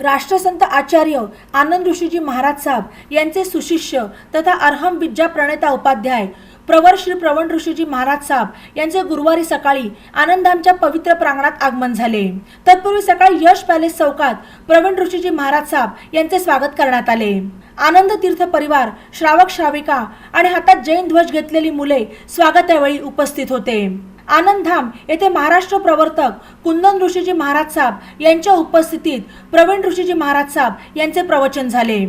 राष्ट्रसंत आचार्य आनंद ऋषीजी महाराज साहेब यांचे सुशिष्य तथा अर्हम विद्या प्रणेता उपाध्याय प्रवर श्री प्रवण ऋषीजी महाराज साहेब यांचे गुरुवारी सकाळी आनंदामच्या पवित्र प्रांगणात आगमन झाले. तत्पूर्वी सकाळी यश पॅलेस चौकात प्रवीण ऋषीजी महाराज साहेब यांचे स्वागत करण्यात आले. आनंद तीर्थ परिवार श्रावक श्राविका आणि हातात जैन ध्वज घेतलेली मुले स्वागतावेळी उपस्थित होते. आनंदधाम येथे महाराष्ट्र प्रवर्तक कुंदन ऋषीजी महाराज साहेब यांच्या उपस्थितीत प्रवीण ऋषीजी महाराज साहेब यांचे प्रवचन झाले.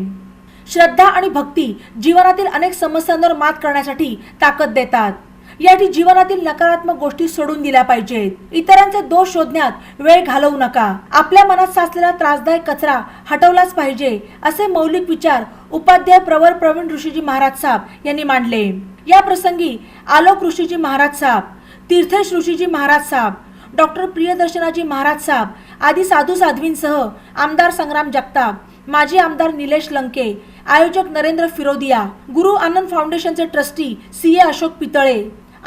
श्रद्धा आणि भक्ती जीवनातील अनेक समस्यांवर मात करण्यासाठी ताकद देतात. यासाठी जीवनातील नकारात्मक गोष्टी सोडून दिल्या पाहिजेत. इतरांचे दोष शोधण्यात वेळ घालवू नका. आपल्या मनात साचलेला त्रासदायक कचरा हटवलाच पाहिजे असे मौलिक विचार उपाध्याय प्रवर प्रवीण ऋषीजी महाराज साहेब यांनी मांडले. या प्रसंगी आलोक ऋषीजी महाराज साहेब तीर्थेश ऋषीजी महाराज साहेब डॉक्टर प्रियदर्शनाजी महाराज साहेब आदी साधू साध्वींसह आमदार संग्राम जगताप माजी आमदार निलेश लंके आयोजक नरेंद्र फिरोदिया गुरु आनंद फाउंडेशनचे trustee C A Ashok Pitale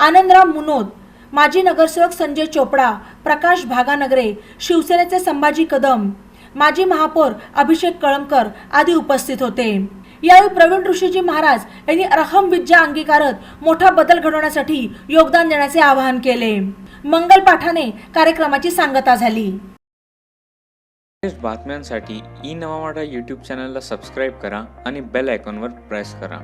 Anandrao Munod माजी नगरसेवक संजय चोपडा प्रकाश भागानगरे शिवसेनेचे संभाजी कदम माजी महापौर अभिषेक कळमकर आदी उपस्थित होते. यावेळी प्रवीण ऋषीजी महाराज यांनी अरहम विद्या अंगीकारत मोठा बदल घडवण्यासाठी योगदान देण्याचे आवाहन केले. मंगल पाठाने कार्यक्रमाची सांगता झाली. बातम्यांसाठी ई नवा मराठा यूट्यूब चॅनलला सबस्क्राईब करा आणि बेल आयकॉनवर प्रेस करा.